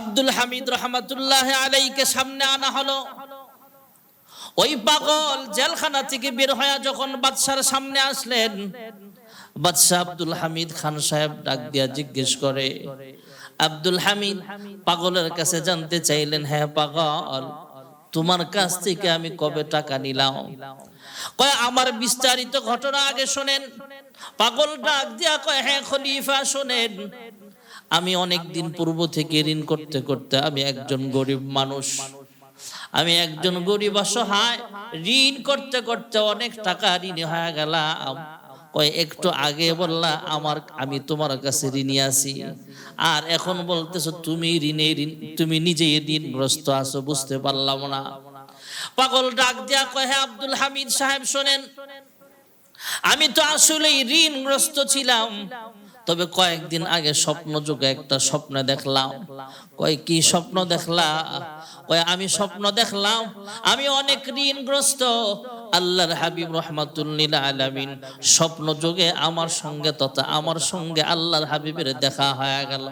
আব্দুল হামিদ রহমাতুল্লাহ আলাইকে সামনে আনা হলো। ওই পাগল জেলখানা থেকে বের হয়ে যখন বাদশার সামনে আসলেন, বাদশাহ আব্দুল হামিদ খান সাহেব ডাক দিয়া জিজ্ঞেস করে, আব্দুল হামিদ, পাগলের কাছে জানতে চাইলেন হ্যাঁ পাগল, তোমার কাছ থেকে আমি কবে টাকা নিলাম? কয়, আমার বিস্তারিত ঘটনা আগে শোনেন। পাগল ডাক দিয়া কয় হ্যাঁ খলিফা শোনেন। আমি অনেক দিন পূর্ব থেকে ঋণ করতে করতে আমি একজন গরিব মানুষ। আমি একজন গরিব অসহায়। ঋণ করতে করতে অনেক টাকা ঋণ হয়ে গেলাম। কয় একটু আগে বললা আমার আমি তোমার কাছে ঋণী আছি। আর এখন বলতেছো তুমি ঋণে ঋণ তুমি নিজেই ঋণগ্রস্ত আছো বুঝতে পারলাম না। পাগল ডাক দিয়া কয় হ্যাঁ আব্দুল হামিদ সাহেব শোনেন। আমি তো আসলেই ঋণগ্রস্ত ছিলাম। তবে কয়েকদিন আগে স্বপ্ন যুগে একটা স্বপ্ন দেখলাম। কয়, কি স্বপ্ন দেখলা কয়, আমি স্বপ্ন দেখলাম, আমি অনেক ঋণগ্রস্ত। আল্লাহর হাবিব রহমাতুল্লিল আলামিন স্বপ্ন যুগে আমার সঙ্গে তথা আমার সঙ্গে আল্লাহর হাবিবের দেখা হয়ে গেল।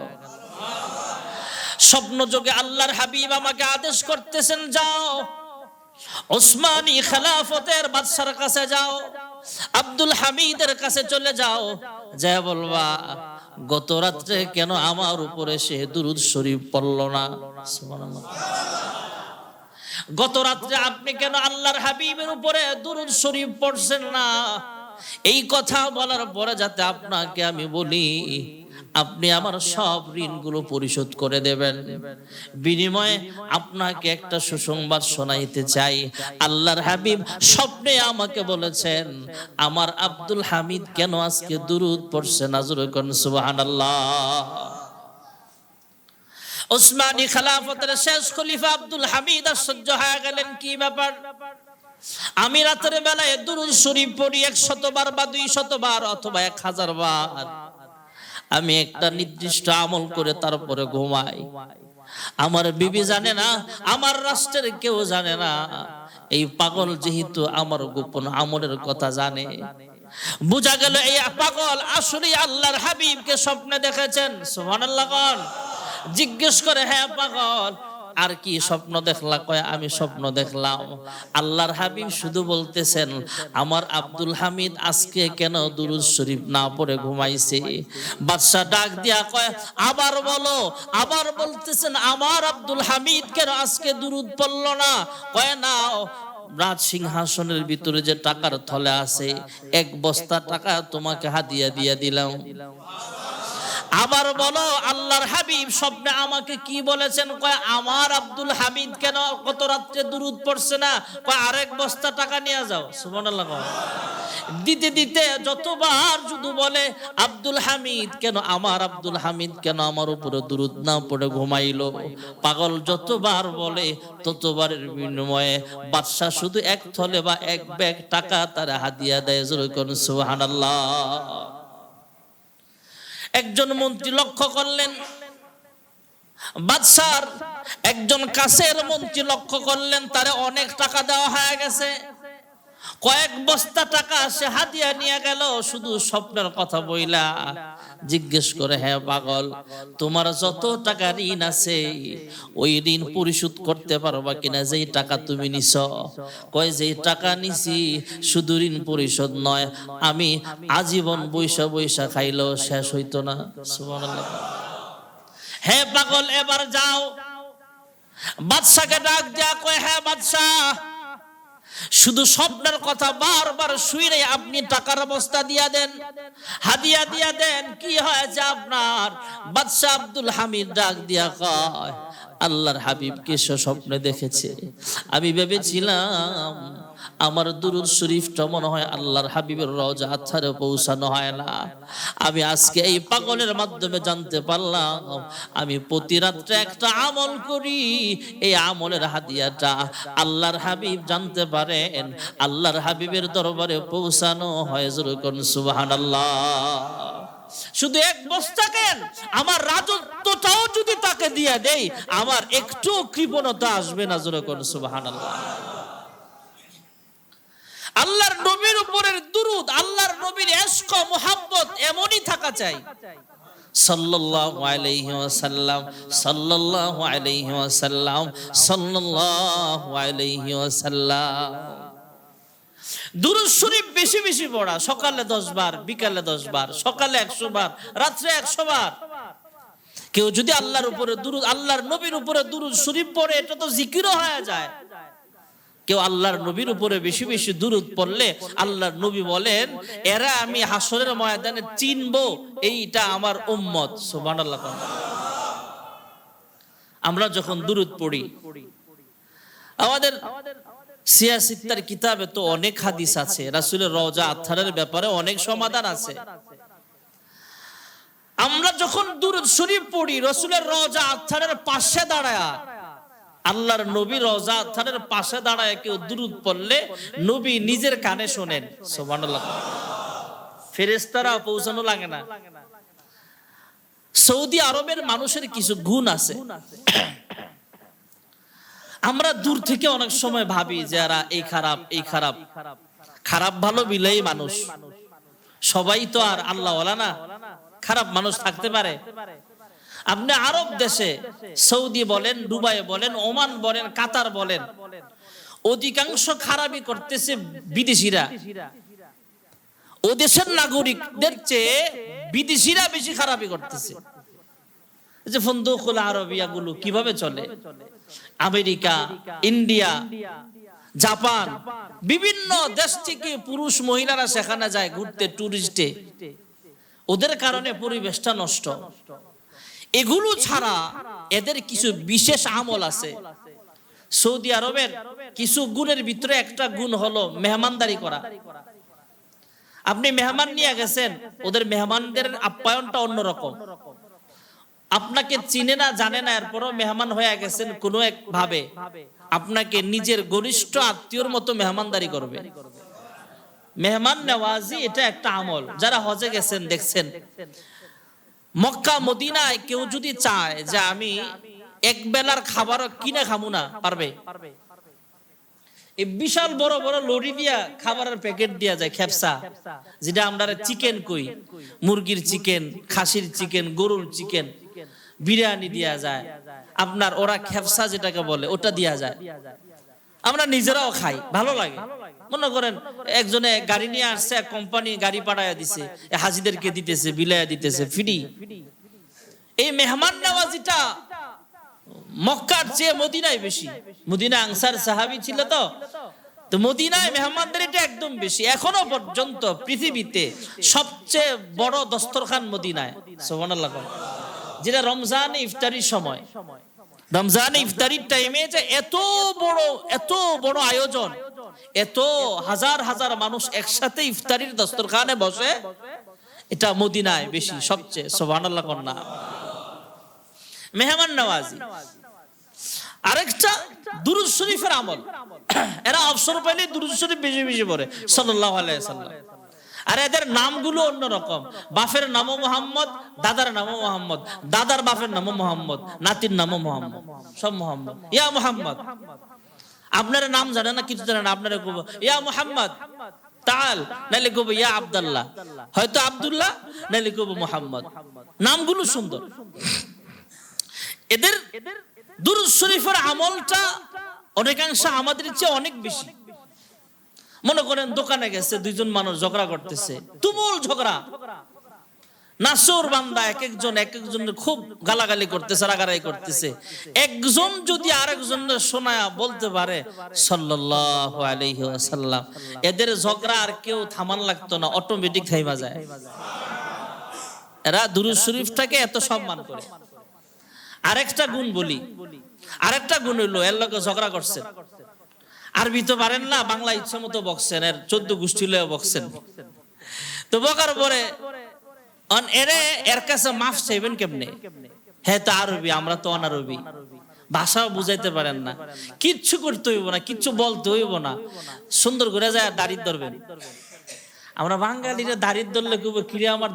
স্বপ্ন যুগে আল্লাহর হাবিব আমাকে আদেশ করতেছেন, যাও, ওসমানী খেলাফতের বাদশার কাছে যাও। আব্দুল হামিদের কাছে চলে যাও। যা বলবা, গত রাত্রে কেন আমার উপরে সে দুরুদ শরীফ পড়ল না? গত রাত্রে আপনি কেন আল্লাহর হাবিবের উপরে দুরুদ শরীফ পড়ছেন না? এই কথা বলার পরে যাতে আপনাকে আমি বলি আপনি আমার সব ঋণগুলো পরিশোধ করে দেবেন। বিনিময়ে আপনাকে একটা সুসংবাদ শোনাইতে চাই। আল্লাহর হাবিব স্বপ্নে আমাকে বলেছেন, আমার আব্দুল হামিদ কেন আজকে দুরুদ পড়ছে নাজুর কোন, সুবহানাল্লাহ। ওসমানী খেলাফতের শেষ খলিফা আব্দুল হামিদ আশ্চর্য হয়ে গেলেন, কি ব্যাপার? আমি রাতের বেলায় দুরুদ শরীফ পড়ি এক শতবার বা দুই শতবার অথবা এক হাজার বার। আমি একটা নির্দিষ্ট আমল করে তারপরে ঘুমাই। আমার বিবি জানে না, আমার রাষ্ট্রের কেউ জানে না। এই পাগল যেহেতু আমার গোপন আমলের কথা জানে। বুঝা গেল এই পাগল আসলে আল্লাহর হাবিবকে স্বপ্নে দেখেছেন। সোহান জিজ্ঞেস করে হ্যাঁ পাগল আর কি স্বপ্ন দেখলা? কয়, আমি স্বপ্ন দেখলাম। আল্লাহর হাবিব শুধু বলতেছেন, আমার আব্দুল হামিদ আজকে কেন দুরুদ শরীফ না পড়ে ঘুমাইছে? বাদশাহ ডাক দিয়া কয়, আবার বলো। আবার বলতেছেন, আমার আব্দুল হামিদ কেন আজকে দুরুদ পড়ল না? কয়, না রাজ সিংহাসনের ভিতরে যে টাকার থলে আছে, এক বস্তা টাকা তোমাকে হাদিয়া দিয়া দিলাম। আবার বলো, আল্লাহর হাবিব স্বপ্নে আমাকে কি বলেছেন? কয়, আমার আব্দুল হামিদ কেন কত রাত্রে দুরুদ পড়ছে না? কয়, আরেক বস্তা টাকা নিয়ে যাও। সুবহানাল্লাহ দিতে দিতে যতবার শুধু বলে, আব্দুল হামিদ কেন, আমার আব্দুল হামিদ কেন আমার উপরে দুরুদ না পড়ে ঘুমাইলো? পাগল যতবার বলে, ততবারের বিনিময়ে বাদশাহ শুধু এক থলে বা এক ব্যাগ টাকা তারা হাদিয়া দেয়। যেরকম সুবহানাল্লাহ। একজন মন্ত্রী লক্ষ্য করলেন। বাদশার একজন কাছের মন্ত্রী লক্ষ্য করলেন, তারে অনেক টাকা দেওয়া হয়ে গেছে। কয়েক বস্তা টাকা সে হাতিয়া নিয়ে গেল, শুধু স্বপ্নের কথা বইলা। জিজ্ঞেস করে হ্যাঁ পাগল, তোমার যত টাকা ঋণ আছে, ওই ঋণ পরিশোধ করতে পারবা কিনা? যেই টাকা তুমি নিছ। কয়, যেই টাকা নিছি, শুধু ঋণ পরিশোধ নয়, আমি আজীবন বৈশা বৈশা খাইলেও শেষ হইতো না। হ্যাঁ পাগল, এবার যাও। বাদশাকে ডাক দেয়া কয় হ্যাঁ বাদশাহ শুধু স্বপ্নের কথা বারবার শুয়ে আপনি টাকার অবস্থা দিয়া দেন। হাদিয়া দিয়া দেন, কি হয়েছে আপনার বাদশাহ আব্দুল হামিদ ডাক দিয়া কয়, আল্লাহর হাবিব সে স্বপ্নে দেখেছে? আমি ভেবেছিলাম আমার দুরুদ শরীফটা মনে হয় আল্লাহর হাবিবের রওজা আথারে পৌঁছানো হয় না। আমি আজকে এই পাগলের মাধ্যমে জানতে পারলাম, আমি প্রতি রাত্রে একটা আমল করি। এই আমলের হাদিয়াটা আল্লাহর হাবিব জানতে পারেন, আল্লাহর হাবিবের দরবারে পৌঁছানো হয়। যেরকম সুবহানাল্লাহ। শুধু এক বস্তা কেন? আমার রাজত্বটাও যদি তাকে দিয়ে দেই, আমার একটু কৃপণতা আসবে না। যেরকম সুবহানাল্লাহ। আল্লাহর নবীর উপরের দুরুদ, আল্লাহর নবীর এশক মোহাম্মত এমনই থাকা চাই। বেশি বেশি পড়া, সকালে দশ বার, বিকালে দশ বার, সকালে একশো বার, রাত্রে একশো বার। কেউ যদি আল্লাহর উপরে দুরুদ, আল্লাহর নবীর উপরে দুরুদ শরীফ পড়ে, এটা তো জিকিরও হয়ে যায়। কেউ আল্লাহর নবীর উপরে বেশি বেশি দুরুদ পড়লে আল্লাহর নবী বলেন, এরা আমি হাসরের ময়দানে চিনবো, এইটা আমার উম্মত। সুবহানাল্লাহ আমরা যখন দুরুদ পড়ি, আমাদের সিয়াসিত্তার কিতাবে তো অনেক হাদিস আছে, রাসূলের রওজা আত্মারের ব্যাপারে অনেক সমাধান আছে। আমরা যখন দুরুদ শরীফ পড়ি, রসুলের রওজা আত্মারের পাশে দাঁড়ায় আল্লাহর নবী রওজা আত্মারের পাশে দাঁড়ায় কেউ দুরুদ পড়লে নবী নিজের কানে শোনেন, সুবহানাল্লাহ। ফেরেশতারা পৌঁছানো লাগে না। সৌদি আরবের মানুষের কিছু গুণ আছে। আমরা দূর থেকে অনেক সময় ভাবি যে এরা এই খারাপ এই খারাপ। খারাপ ভালো বিলেই মানুষ। সবাই তো আর আল্লাহ না। খারাপ মানুষ থাকতে পারে। আপনি আরব দেশে, সৌদি বলেন, দুবাই বলেন, ওমান বলেন, কাতার বলেন, অধিকাংশ খারাপই করতেছে বিদেশিরা। ও দেশের নাগরিকদের চেয়ে বিদেশিরা বেশি খারাপই করতেছে। যে ফন্দুকুল আরবিয়া গুলো কীভাবে চলে? আমেরিকা, ইন্ডিয়া, জাপান, বিভিন্ন দেশ থেকে পুরুষ মহিলারা সেখানে যায় ঘুরতে টুরিস্টে ওদের কারণে পরিবেশটা নষ্ট। এগুলো ছাড়া এদের কিছু বিশেষ আমল আছে। সৌদি আরবের কিছু গুণের ভিতরে একটা গুণ হলো মেহমানদারি করা। আপনি মেহমান নিয়ে গেছেন, ওদের মেহমানদের আপ্যায়নটা অন্যরকম। আপনাকে চিনে না, জানে না, এরপরও মেহমান হয়ে গেছেন কোনো এক ভাবে। আপনাকে নিজের ঘনিষ্ঠ আত্মীয়র মতো মেহমানদারি করবে। মেহমান নেওয়াজি এটা একটা আমল। যারা হজে গেছেন, দেখছেন। মক্কা, মদিনায় কেউ যদি চায় যে আমি এক বেলার খাবার কিনে খামু না, পারবে? বিশাল বড় বড় লরি দিয়া খাবারের প্যাকেট দিয়া যায় খেপসা, যেটা আমরা চিকেন কই। মুরগির চিকেন, খাসির চিকেন, গরুর চিকেন বিরিয়ানি দিয়া যায়। আপনার ওরা খেপসা যেটাকে বলে, ওটা দিয়া যায়। আমরা নিজেরাও খাই, ভালো লাগে। মনে করেন একজনে গাড়ি নিয়ে আসছে এক কোম্পানি গাড়ি পাঠাইয়া দিছে হাজিদেরকে দিতেছে বিলাইয়া দিতেছে ফ্রি এই মেহমান নেওয়াজিটা মক্কার চেয়ে মদিনায় বেশি। মদিনা আনসার সাহাবি ছিল তো। তো মদিনায় মেহমানদের এটা একদম বেশি। এখনও পর্যন্ত পৃথিবীতে সবচেয়ে বড় দস্তরখান মদিনায়। যেটা রমজান ইফতারির সময়। রমজান ইফতারির টাইমে যে এত বড় এত বড় আয়োজন। এত হাজার হাজার মানুষ একসাথে ইফতারির দস্তরখানে বসে, এটা মদিনায় বেশি, সবচেয়ে, সুবহানাল্লাহ কন্যা মেহমান নওয়াজি। আরেকটা দুরুদ শরীফের আমল। এরা অবসর পেলে দুরুদ শরীফ বেশি বেশি পড়ে, সাল্লাল্লাহু আলাইহি সাল্লাম আর এদের নামগুলো অন্যরকম বাফের নামও মোহাম্মদ, দাদার নামও মোহাম্মদ, দাদার বাপের নামও মোহাম্মদ, নাতির নামও মোহাম্মদ, সব মোহাম্মদ। ইয়া মোহাম্মদ। আপনারা নাম জানেন না, কিছু জানেন আপনারা কব ইয়া মোহাম্মদ, তাল নাইলে কব ইয়া আব্দুল্লাহ হয়তো আব্দুল্লাহ, নাইলে কব মোহাম্মদ নামগুলো সুন্দর। এদের দুরুদ শরীফের আমলটা অনেকাংশ আমাদের চেয়ে অনেক বেশি। মনে করেন দোকানে গেছে, দুইজন মানুষ ঝগড়া করতেছে, তুমুল ঝগড়া। নাসর বান্দা এক একজন এক একজনের খুব গালাগালি করতেছে রাগারাই করতেছে। একজন যদি আরেকজনের শোনায়া, বলতে পারে, সাল্লাল্লাহু আলাইহি ওয়াসাল্লাম। এদের ঝগড়া আর কেউ থামান লাগতো না অটোমেটিক থাইমা যায়। এরা দুরুদ শরীফটাকে এত সম্মান করে। আরেকটা গুণ বলি, আরেকটা গুণ হইল, এর লোকে ঝগড়া করছে। আরবি তো পারেন না, বাংলা ইচ্ছা মতো বকছেন, এর চোদ্দ গোষ্ঠী লয়ে বকছেন। তো বকার পরে এরে, এর কাছে মাফ চাইবেন কেমনে? হ্যাঁ তো আরবি, আমরা তো অনারবি। ভাষাও বুঝাইতে পারেন না। কিচ্ছু করতে হইব না, কিচ্ছু বলতে হইব না। সুন্দর করে যায় ধরবেন। আমরা বাঙালিরা কিরে আমার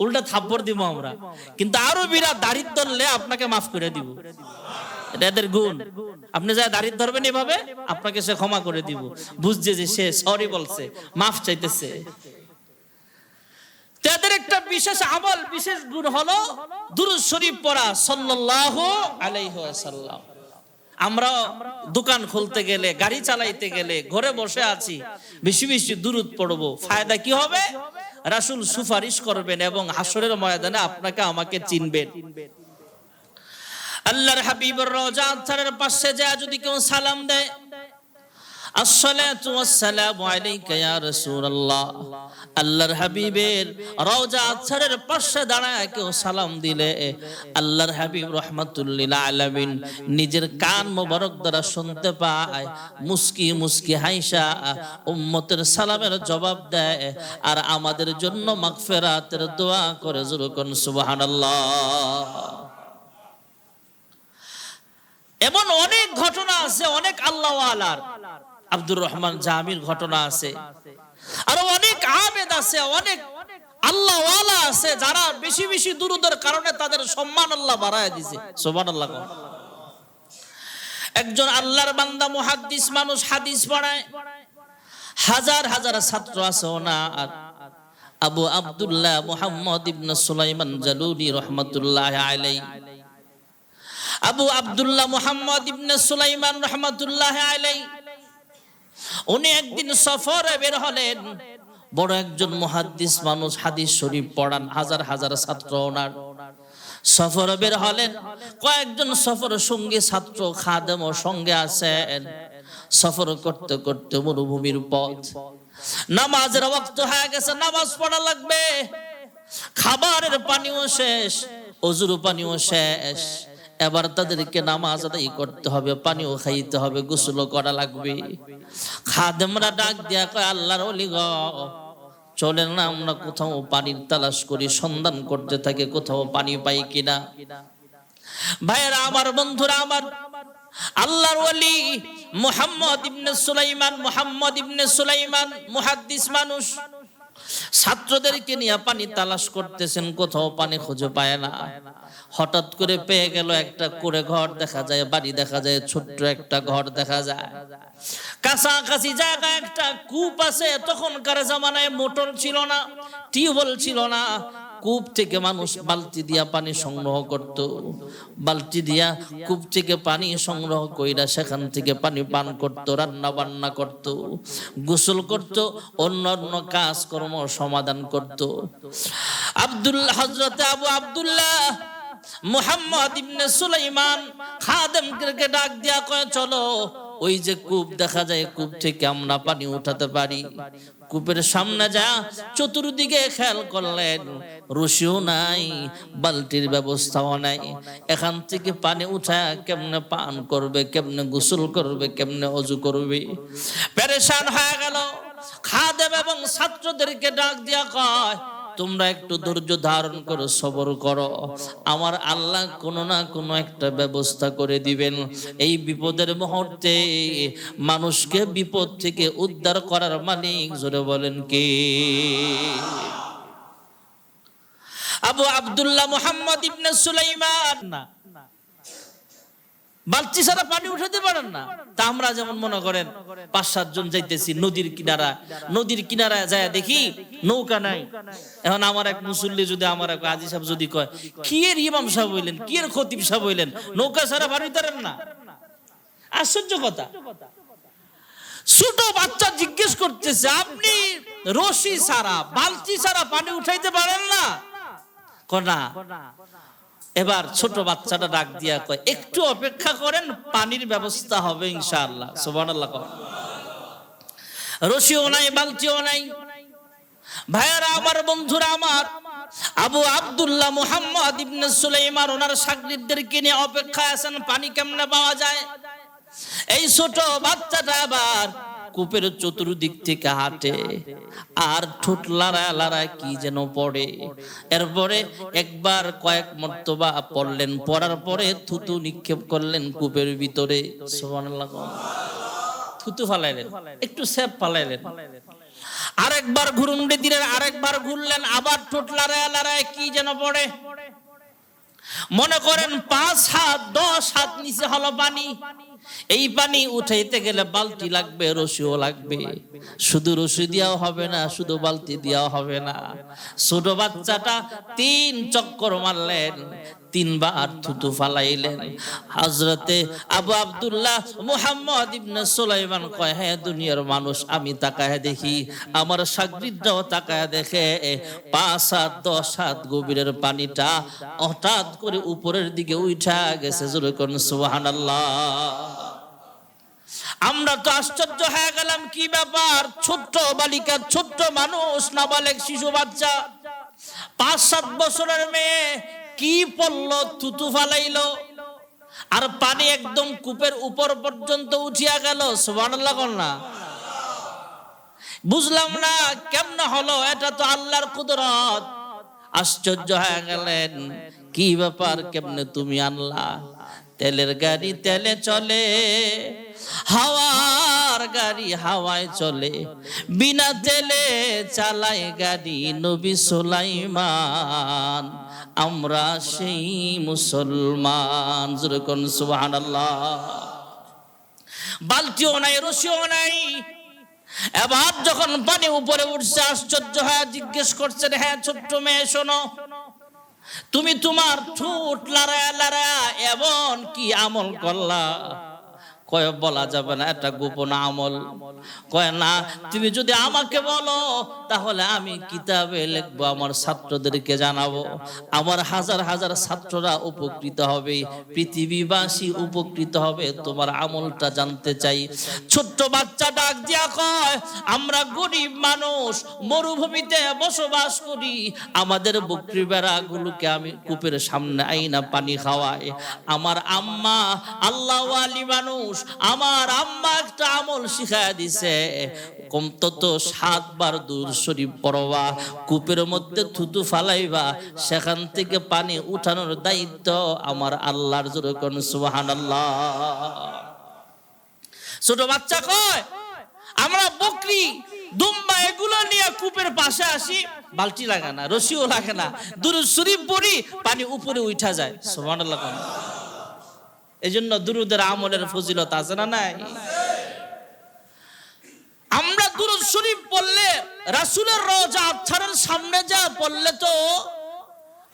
উল্টা থাপ্পড় দিব আমরা। কিন্তু আরবিরা ধরলে আপনাকে মাফ করে দিব। এদের গুণ। আপনি যা দাঁড়িয়ে ধরবেন এভাবে, আপনাকে সে ক্ষমা করে দিব। বুঝছে যে সে সরি বলছে, মাফ চাইতেছে। তাদের একটা বিশেষ আমল, বিশেষ গুণ হলো দুরুদ শরীফ পড়া, সাল্লাল্লাহু আলাইহি ওয়াসাল্লাম। আমরা দোকান খুলতে গেলে, গাড়ি চালাইতে গেলে, ঘরে বসে আছি, বেশি বেশি দূরত পড়ব। ফায়দা কি হবে? রাসূল সুপারিশ করবেন এবং হাসরের ময়দানে আপনাকে আমাকে চিনবেন। আল্লাহর হাবিবর রওজা আনসারের পাশে যায়, যদি কেউ সালাম দেয় নিজের কান মোবারক দ্বারা শুনতে পায়, মুস্কি মুস্কি হাইসা উম্মতের সালামের জবাব দেয়, আর আমাদের জন্য মাগফিরাতের দোয়া করে জুরুকুন সুবহানাল্লাহ। এমন অনেক ঘটনা আছে, অনেক আল্লাহ আলার আব্দুর রহমান জামির ঘটনা আছে। আরও অনেক আবেদ আছে, অনেক আল্লাহ আছে, যারা বেশি বেশি দুরুদের কারণে তাদের সম্মান আল্লাহ বাড়ায় দিছে। সোমান আল্লাহ একজন আল্লাহর বান্দা মুহাদ্দিস মানুষ হাদিস পড়ায়। হাজার হাজার ছাত্র আছে ওনার। আবু আব্দুল্লাহ মুহাম্মদ ইবনে সুলাইমান জালুলি রহমাতুল্লাহ আলাইহি। আবু আব্দুল্লাহ মুহাম্মদ ইবনে সুলাইমান রহমাতুল্লাহ আলাই উনি একদিন সফরে বের হলেন। বড় একজন মুহাদ্দিস মানুষ হাদিস শরীফ পড়ান, হাজার হাজার ছাত্র ওনার। সফরে বের হলেন, কয়েকজন সফর সঙ্গী ছাত্র খাদেম সঙ্গে আছেন। সফর করতে করতে মরুভূমির পথ। নামাজের ওয়াক্ত হয়ে গেছে, নামাজ পড়া লাগবে। খাবারের পানিও শেষ, অজুর পানিও শেষ। এবার তাদেরকে নামাজ আদায় করতে হবে, পানিও খাইতে হবে, গোসলও করা লাগবে। খাদেমরা ডাক দিয়া কয়, আল্লাহর অলি গ, চলেন না, আমরা কোথাও পানির তালাশ করি, সন্ধান করতে থাকে, কোথাও পানি পাই কিনা? ভাইয়েরা, আমার বন্ধুরা, আমার আল্লাহর ওলি মুহাম্মদ ইবনে সুলাইমান, মুহাম্মদ ইবনে সুলাইমান, মুহাদ্দিস মানুষ। ছাত্রদেরকে নিয়ে পানি তালাশ করতেছেন, কোথাও পানি খুঁজে পায় না। হঠাৎ করে পেয়ে গেল একটা করে ঘর দেখা যায়, বাড়ি দেখা যায়, ছোট্ট একটা ঘর দেখা যায়। কাছাকাছি জায়গা একটা কূপ আছে, তখনকার জামানায় মোটর ছিল না, টিউবওয়েল ছিল না। কূপ থেকে মানুষ বালতি দিয়া পানি সংগ্রহ করত। বালতি দিয়া কূপ থেকে পানি সংগ্রহ কইরা সেখান থেকে পানি পান করত, রান্না বান্না করত, গোসল করত, অন্য অন্য কাজকর্ম সমাধান করত। আব্দুল্লাহ হজরতে আবু আব্দুল্লাহ মুহাম্মদ ইবনে সুলাইমান খাদেমকে ডাক দিয়া কয়, চলো, ওই যে কূপ দেখা যায়, কূপ থেকে আমরা পানি উঠাতে পারি। কূপের সামনে যা চতুর্দিকে খেয়াল করলেন, রশিও নাই, বালতির ব্যবস্থাও নাই। এখান থেকে পানি উঠা কেমনে পান করবে, কেমনে গোসল করবে, কেমনে অজু করবে? পেরেশান হয়ে গেল। খাদেম এবং ছাত্রদেরকে ডাক দিয়া কয় তোমরা একটু ধৈর্য ধারণ করো সবর করো। আমার আল্লাহ কোনো না কোনো একটা ব্যবস্থা করে দিবেন। এই বিপদের মুহূর্তে মানুষকে বিপদ থেকে উদ্ধার করার মালিক জোরে বলেন কে? আবু আব্দুল্লাহ মোহাম্মদ ইবনে সুলাইমান। না বালতি ছাড়া পানি উঠাতে পারেন না। তা আমরা যেমন মনে করেন পাঁচ সাত জন যাইতেছি নদীর কিনারা। নদীর কিনারায় যায় দেখি নৌকা নাই। এখন আমার এক মুসল্লি যদি আমার এক আজি সাহেব যদি কয়, কি এর ইমাম সাহেব হইলেন? কি এর খতিব সাহেব হইলেন? নৌকা ছাড়া পানি তারেন না? আশ্চর্য কথা। ছোট বাচ্চা জিজ্ঞেস করতেছে, আপনি রশি ছাড়া, বালতি ছাড়া পানি উঠাইতে পারেন না? কনা এবার ছোট বাচ্চাটা ডাক দিয়া কয়, একটু অপেক্ষা করেন, পানির ব্যবস্থা হবে ইনশাআল্লাহ। সুবহানাল্লাহ কয়। রশিও নাই, বালতিও নাই। ভাইয়ারা, আমার বন্ধুরা, আমার আবু আব্দুল্লাহ মুহাম্মদ ইবনে সুলাইমান, ওনার সাগরিদদেরকে নিয়ে অপেক্ষায় আছেন? পানি কেমনে পাওয়া যায়? এই ছোট বাচ্চাটা আবার কূপের চতুর্দিক থেকে হাঁটে। আর ঠোঁট লড়ায় লড়ায় কি যেন পড়ে। এরপরে একবার কয়েক মর্তবা পড়লেন, পড়ার পরে থুতু নিক্ষেপ করলেন কূপের ভিতরে। থুতু ফালাইলেন, একটু সেপ ফালাইলেন। আরেকবার ঘুরুন্ডে দিলেন আরেকবার ঘুরলেন, আবার ঠোঁট লড়ায় লড়ায় কি যেন পড়ে। মনে করেন পাঁচ হাত, দশ হাত নিচে হলো পানি। এই পানি উঠাইতে গেলে বালতি লাগবে রসিও লাগবে। শুধু রসি দিয়াও হবে না, শুধু বালতি দিয়াও হবে না। ছোট বাচ্চাটা তিন চক্কর মারলেন তিনবার থুতু ফালাইলেন। হজরতে আবু আব্দুল্লাহ মুহাম্মদ ইবনে সুলাইমান কয় হ্যাঁ দুনিয়ার মানুষ, আমি তাকায় দেখি, আমার সাগরিদরাও তাকায় দেখে পাঁচ হাত দশ হাত গভীরের পানিটা হঠাৎ করে উপরের দিকে উঠা গেছে, জোরে কোন সুবহানাল্লাহ। আমরা তো আশ্চর্য হয়ে গেলাম, কি ব্যাপার? ছোট্ট বালিকা, ছোট্ট মানুষ, নাবালেক শিশু বাচ্চা। পাঁচ সাত বছরের মেয়ে কি পড়ল? তুতু ফালাইলো। আর পানি একদম কূপের উপর পর্যন্ত উঠিয়া গেল। সুবহানাল্লাহ না। বুঝলাম না, কেমন হলো? এটা তো আল্লাহর কুদরত। আশ্চর্য হয়ে গেলেন, কি ব্যাপার? কেমনে তুমি আনলা? তেলের গাড়ি তেলে চলে, হাওয়ার গাড়ি হাওয়ায় চলে। বিনা তেলে চালায় গাড়ি নবী সুলাইমান। আমরা সেই মুসলমান যেরকম সুবহানাল্লাহ। বালতিও নাই রসিও নাই। এবার যখন পানি উপরে উঠছে, আশ্চর্য হয়ে জিজ্ঞেস করছেন হ্যাঁ ছোট্ট মেয়ে, শোনো, তুমি তোমার ঠোঁট লড়ায় লড়ায়, এমন কি আমল করলা? কয়, বলা যাবে না, এটা গোপন আমল। কয়, না, তুমি যদি আমাকে বলো, তাহলে আমি কিতাবে লিখব, আমার ছাত্রদেরকে জানাব। আমার হাজার হাজার ছাত্ররা উপকৃত হবে, পৃথিবীবাসী উপকৃত হবে, তোমার আমলটা জানতে চাই। ছোট্ট বাচ্চা ডাক দিয়া কয়, আমরা গরিব মানুষ, মরুভূমিতে বসবাস করি, আমাদের বকরি বেড়াগুলোকে আমি কূপের সামনে আইনা পানি খাওয়াই। আমার আম্মা আল্লাহ আলী মানুষ আমার আম্মা একটা আমল শিখায় দিছে। কমতত সাতবার দূর শরীফ পড়বা, কূপের মধ্যে থুতু ফালাইবা, সেখান থেকে পানি উঠানোর দায়িত্ব আমার আল্লাহর জোরে কোন সুবাহান আল্লাহ ছোট বাচ্চা কয়, আমরা বকরি, দুম্বা এগুলো নিয়ে কূপের পাশে আসি, বালতি লাগে না, রশিও লাগে না, দূর শরীফ পড়ি, পানি উপরে উঠা যায়, সুবহানাল্লাহ কোন এই জন্য দুরুদের আমলের ফজিলত আছে না নাই? আমরা দুরুদ শরীফ পড়লে, রাসূলের রওজা আচ্ছারের সামনে যা পড়লে তো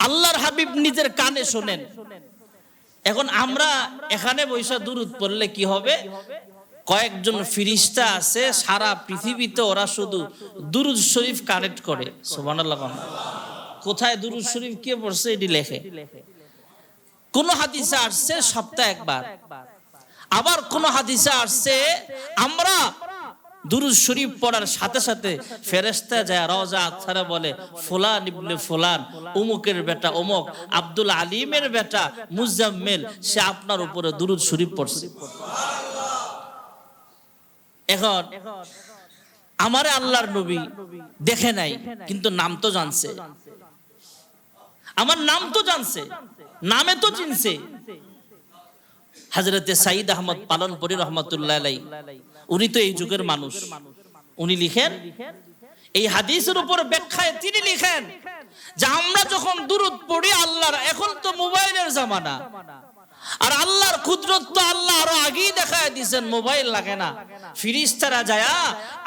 আল্লাহর হাবিব নিজের কানে শোনেন। এখন আমরা এখানে বৈশা দুরুদ পড়লে কি হবে? কয়েকজন ফিরিস্তা আছে, সারা পৃথিবীতে ওরা শুধু দুরুদ শরীফ কানেক্ট করে। সুবহানাল্লাহ কোথায় দুরুদ শরীফ কে পড়ছে এটি লেখে? কোন হাদিসে আসছে সপ্তাহে একবার। আবার কোন হাদিসে আসছে, আমরা দুরুদ শরীফ পড়ার সাথে সাথে ফেরেস্তা যায় রওজা আথারা বলে, ফুলান ইবনে ফুলান, উমুকের বেটা অমুক আব্দুল আলিমের বেটা মুজাম্মেল, সে আপনার উপরে দুরুদ শরীফ পড়ছে। এখন আমারে আল্লাহর নবী দেখে নাই, কিন্তু নাম তো জানছে। আমার নাম তো জানছে। নামে তো চিনছে। হাজরতে সাইদ আহমদ পালনপুরি রহমতুল্লাহ উনি তো এই যুগের মানুষ। উনি লিখেন, এই হাদিসের উপর ব্যাখ্যায় তিনি লিখেন যে আমরা যখন দূরত পড়ি আল্লাহর, এখন তো মোবাইলের জামানা। আর আল্লাহর কুদরত তো আল্লাহ আরও আগেই দেখায় দিয়েছেন, মোবাইল লাগে না। ফিরিস্তারা যায়া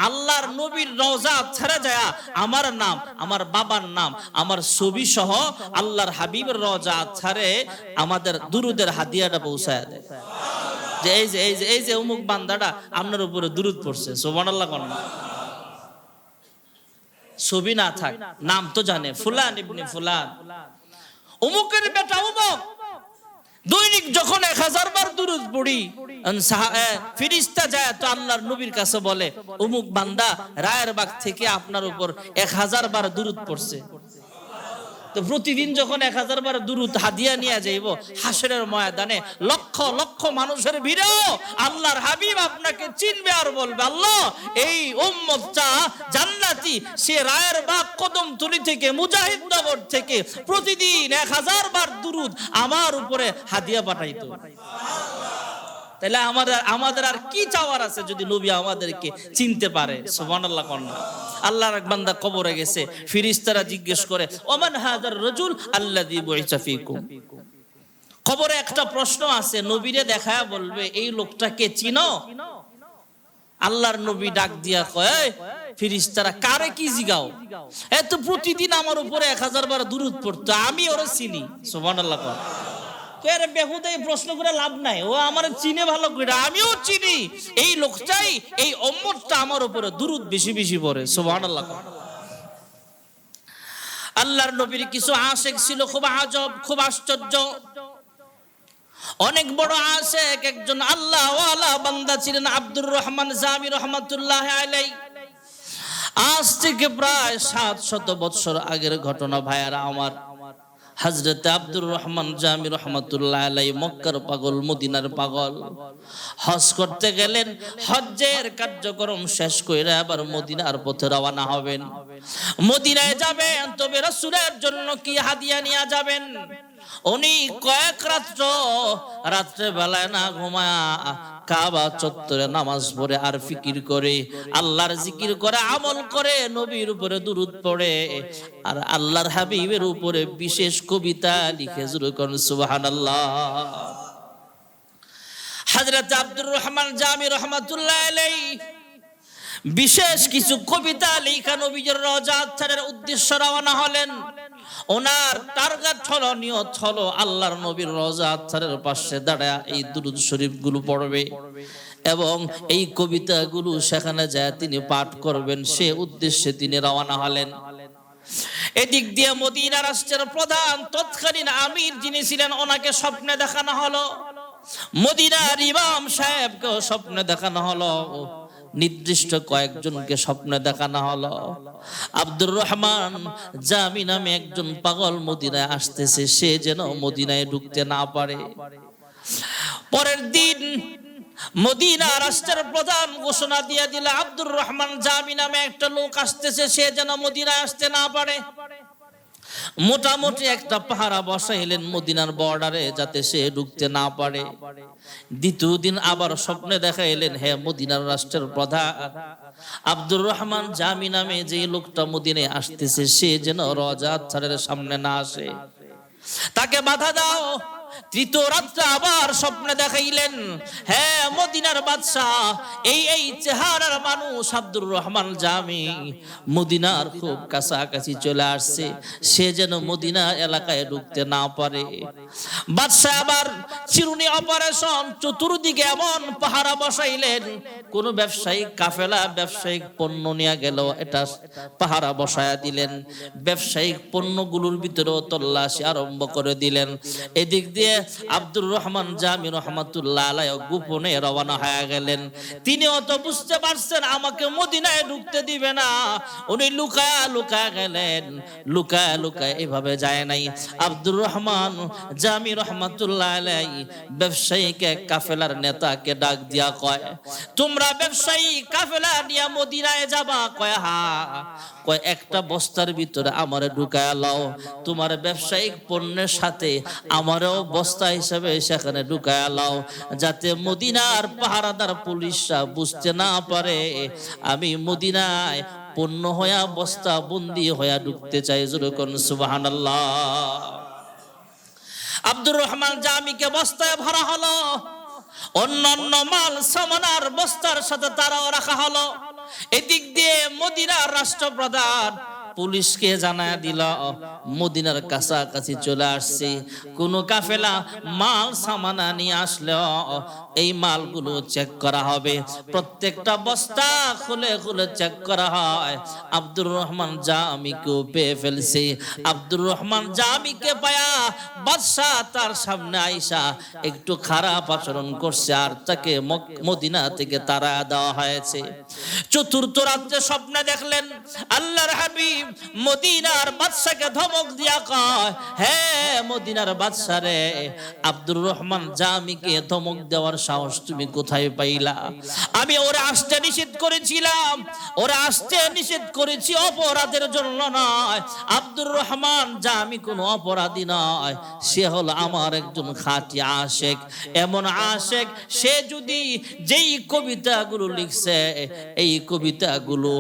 আল্লাহর নবীর রওজা ছাড়া যায়া আমার নাম, আমার বাবার নাম, আমার ছবি সহ আল্লাহর হাবিবের রওজা ছাড়ে আমাদের দুরুদের হাদিয়াটা পৌঁছায় দেয়। যে এই যে এই যে এই যে অমুক বান্দাটা আপনার উপরে দুরুদ পড়ছে, সুবহানাল্লাহ কোন ছবি না থাক, নাম তো জানে, ফুলান ইবনে ফুলান। অমুকের বেটা অমুক দৈনিক যখন এক হাজার বার দুরুদ পড়ি ফিরিস্তা যায় তো আল্লাহর নবীর কাছে বলে, অমুক বান্দা রায়ের বাগ থেকে আপনার উপর এক হাজার বার দুরুদ পড়ছে। তো প্রতিদিন যখন এক হাজার বার দূরত হাদিয়া নিয়ে যাইব, হাসরের ময়দানে লক্ষ লক্ষ মানুষের ভিড়েও আল্লাহর হাবিব আপনাকে চিনবে আর বলবে, আল্লাহ, এই উম্মতটা জান্নাতি, সে রায়ের বাগ কদম তুলি থেকে, মুজাহিদ নগর থেকে প্রতিদিন এক হাজার বার দুরুদ আমার উপরে হাদিয়া পাঠাইতো। তাহলে আমাদের আমাদের আর কি চাওয়ার আছে যদি নবী আমাদেরকে চিনতে পারে? সুবহানাল্লাহ কন্যা আল্লাহর এক বান্দা কবরে গেছে, ফিরিস্তারা জিজ্ঞেস করে, ওমান হাজার রজুল আল্লাযী বুইসা ফীকুম? খবরে একটা প্রশ্ন আছে, নবীরে দেখা বলবে, এই লোকটাকে চিনো? আল্লাহর নবী ডাক দিয়া কয় ফিরিস্তারা কারে কি জিগাও? এত প্রতিদিন আমার উপরে এক হাজার বার দূরত পড়তো, আমি ওরা চিনি। সোমান আল্লাহ আরে বেহুদে প্রশ্ন করে লাভ নাই। ও আমার চিনে ভালো করে। আমিও চিনি। এই লোকটাই, এই অম্মতটা আমার উপরে দূরত বেশি বেশি পড়ে। সোমান আল্লাহর নবীর কিছু আশেক ছিল, খুব আজব, খুব আশ্চর্য। অনেক বড় আশেক, একজন আল্লাহ বান্দা ছিলেন আব্দুর রহমান জামি রহমাতুল্লাহ আলাই আজ থেকে প্রায় সাত শত বৎসর আগের ঘটনা ভাইয়ারা আমার। হজরত আব্দুর রহমান জামি রহমতুল্লাহ আলাই মক্কার পাগল, মদিনার পাগল। হজ করতে গেলেন, হজ্জের কার্যক্রম শেষ করে আবার মদিনার পথে রওনা হবেন। মদিনায় যাবেন, তবে রসুলের জন্য কি হাদিয়া নিয়ে যাবেন? উনি কয়েক রাত্র রাত্রে বেলায় না ঘুমায়া কাবা চত্বরে নামাজ পড়ে আর ফিকির করে, আল্লাহর জিকির করে, আমল করে, নবীর উপরে দুরুদ পড়ে আর আল্লাহর হাবিবের উপরে বিশেষ কবিতা লিখে শুরু করেন, সুবহানাল্লাহ। হযরত আব্দুর রহমান জামি রহমাতুল্লাহ আলাইহি বিশেষ কিছু কবিতা লেখা নবীজের রজা উদ্দেশ্য রওনা হলেন। ওনার টার্গেট হলো নিয়ত হলো আল্লাহর নবীর রজা আত্মারের পাশে দাঁড়ায় এই দুরুদ শরীফগুলো পড়বে। এবং এই কবিতাগুলো সেখানে যায় তিনি পাঠ করবেন, সে উদ্দেশ্যে তিনি রওনা হলেন। এদিক দিয়ে মদিনা রাষ্ট্রের প্রধান, তৎকালীন আমির যিনি ছিলেন, ওনাকে স্বপ্নে দেখানো হলো। মদিনার ইমাম সাহেবকেও স্বপ্নে দেখানো হলো। নির্দিষ্ট কয়েকজনকে স্বপ্নে দেখানো হলো। আব্দুর রহমান জামি নামে একজন পাগল মদিনায় আসতেছে, সে যেন মদিনায় ঢুকতে না পারে। পরের দিন মদিনা রাষ্ট্রের প্রধান ঘোষণা দিয়ে দিল, আব্দুর রহমান জামি নামে একটা লোক আসতেছে, সে যেন মদিনায় আসতে না পারে। মোটামুটি একটা পাহারা বসাইলেন মদিনার বর্ডারে যাতে সে ঢুকতে না পারে। দ্বিতীয় দিন আবার স্বপ্নে দেখাইলেন হ্যাঁ মদিনার রাষ্ট্রের প্রধান আব্দুর রহমান জামি নামে যে লোকটা মদিনে আসতেছে, সে যেন রজা ছাড়ের সামনে না আসে। তাকে বাধা দাও। তৃতীয় রাত্রে আবার স্বপ্নে দেখাইলেন হ্যাঁ মদিনার বাদশাহ, এই এই চেহারার মানুষ আব্দুর রহমান জামি। মদিনার খুব কাছাকাছি চলে আসছে, সে যেন মদিনা এলাকায় ঢুকতে না পারে। বাদশাহ আবার চিরুনি অপারেশন চতুর্দিকে এমন পাহারা বসাইলেন, কোন ব্যবসায়িক কাফেলা ব্যবসায়িক পণ্য নিয়ে গেল, এটা পাহারা বসায়া দিলেন। ব্যবসায়িক পণ্যগুলোর ভিতরেও তল্লাশি আরম্ভ করে দিলেন। এদিক দিয়ে আব্দুর রহমান জামি রহমাতুল্লাহ আলাই গোপনে রওনা হয়ে গেলেন। তিনিও তো বুঝতে পারছেন আমাকে মদিনায় ঢুকতে দিবে না। উনি লুকায়া লুকায়া গেলেন। লুকায়া লুকায় এভাবে যায় নাই। আব্দুর রহমান জামি রহমাতুল্লাহ আলাই ব্যবসায়ীকে, কাফেলার নেতাকে ডাক দিয়া কয়, তোমরা ব্যবসায়ী, কাফেলা নিয়ে মদিনায় যাবা? কয়, হা। কয়, একটা বস্তার ভিতরে আমারে ঢুকায়া লাও। তোমার ব্যবসায়িক পণ্যের সাথে আমারও বস্তা হিসাবে সেখানে ঢুকায়া লাও যাতে মদিনার পাহারাদার পুলিশরা বুঝতে না পারে, আমি মদিনায় পণ্য হয়া বস্তা বন্দি হয়া ঢুকতে চাই যেরকম সুবহানাল্লাহ। আব্দুর রহমান জামিকে বস্তায় ভরা হলো, অন্যান্য মাল সামানার বস্তার সাথে তারাও রাখা হলো। এদিক দিয়ে মদিনার রাষ্ট্রপ্রধান পুলিশকে জানায় দিল মদিনার কাছাকাছি চলে আসছি। কোনো কাফেলা মাল সামানা নিয়ে আসলেও এই মালগুলো চেক করা হবে। প্রত্যেকটা বস্তা খুলে খুলে চেক করা হয়। আব্দুর রহমান জামিকেও পেয়ে ফেলছে। আব্দুর রহমান জামিকে পায়া, বাদশাহ তার সামনে আইসা একটু খারাপ আচরণ করছে আর তাকে মদিনা থেকে তারা দেওয়া হয়েছে। চতুর্থ রাত্রে স্বপ্নে দেখলেন আল্লাহর হাবিব মদিনার বাদশাকে ধমক দিয়া কয় হ্যাঁ মদিনার বাদশা রে, আব্দুর রহমান জামিকে ধমক দেওয়ার সাহস তুমি কোথায় পাইলা? আমি ওরা আসতে নিষেধ করেছিলাম। ওরা আসতে নিষেধ করেছি অপরাধের জন্য নয়। আব্দুর রহমান যা, আমি কোনো অপরাধী নয়। সে হলো আমার একজন খাঁটি আশেক। এমন আশেক সে যদি যেই কবিতাগুলো লিখছে, এই কবিতাগুলো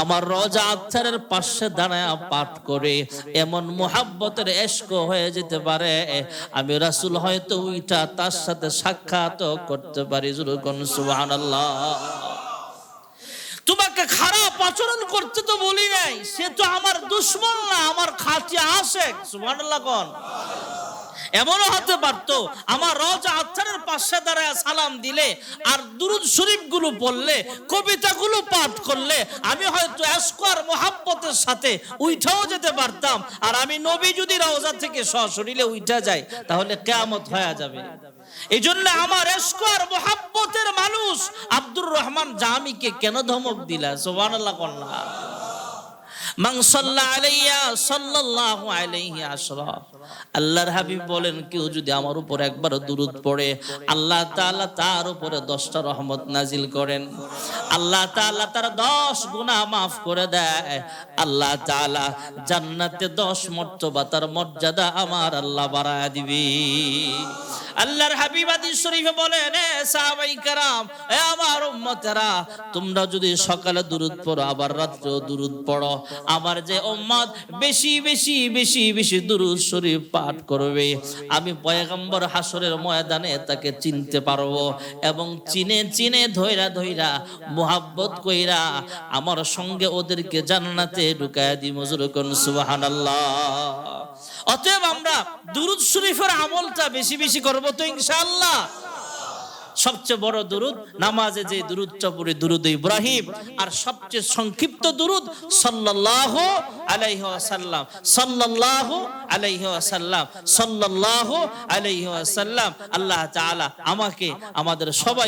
আমার রজা আত্মারের পাশে দাঁড়ায় পাঠ করে, এমন মোহাব্বতের এশক হয়ে যেতে পারে। আমি রাসূল হয়তো ওইটা তার সাথে সাক্ষাৎ করতে পারি তোমাকে খারাপ আচরণ করতে তো বলি নাই, সে তো আমার দুশ্মন না, আমার খাঁচি আশেক, সুবহানাল্লাহ কোন। এমনও হতে পারতো, আমার রজ আত্মারের পাশে দাঁড়ায় সালাম দিলে আর দুরুদ শরীফগুলো বললে কবিতাগুলো পাঠ করলে, আমি হয়তো এসকোয়ার মোহাব্বতের সাথে উইঠাও যেতে পারতাম, আর আমি নবী যদি রওজা থেকে সশরীরে উইঠা যাই তাহলে কেয়ামত হয়ে যাবে। এই জন্য আমার এসকোয়ার মোহাব্বতের মানুষ আব্দুর রহমান জামিকে কেন ধমক দিলা? কন্যা পড়ে, আল্লাহ তাআলা তার উপরে 10টা রহমত নাজিল করেন। আল্লাহ তাআলা তার 10 গুনাহ maaf করে দেয়। আল্লাহ তাআলা জান্নাতে 10 মর্তবা তার মর্যাদা আমার আল্লাহ বাড়ায় দিবে। আল্লাহর হাবিব হাদিস শরীফে বলেন এ সাহাবাই کرام এ আমার উম্মতেরা তোমরা যদি সকালে দুরুদ পড়ো আবার রাত্রেও দুরুদ পড়ো আমার যে উম্মত বেশি বেশি বেশি বেশি দুরুদ শরীফ পাঠ করবে আমি পয়গম্বর হাসরের ময়দানে তাকে চিনতে পারবো এবং চিনে চিনে ধইরা ধইরা মোহাব্বত কইরা আমার সঙ্গে ওদেরকে জান্নাতে ঢুকায় দি মজুর কোন সুবহানাল্লাহ অতএব আমরা দুরুদ শরীফের আমলটা বেশি বেশি করব তো ইনশাআল্লাহ। সবচেয়ে বড় দুরুদ, নামাজে যে দুরুদটা পড়ে দুরুদ ইব্রাহিম, আর সবচেয়ে সংক্ষিপ্ত দুরুদ, সাল্লাল্লাহু আলাইহি ওয়াসাল্লাম, সাল্লাল্লাহু আলাইহি ওয়াসাল্লাম, সাল্লাল্লাহু আলাইহি ওয়াসাল্লাম। আল্লাহ তাআলা আমাকে, আমাদের সবাই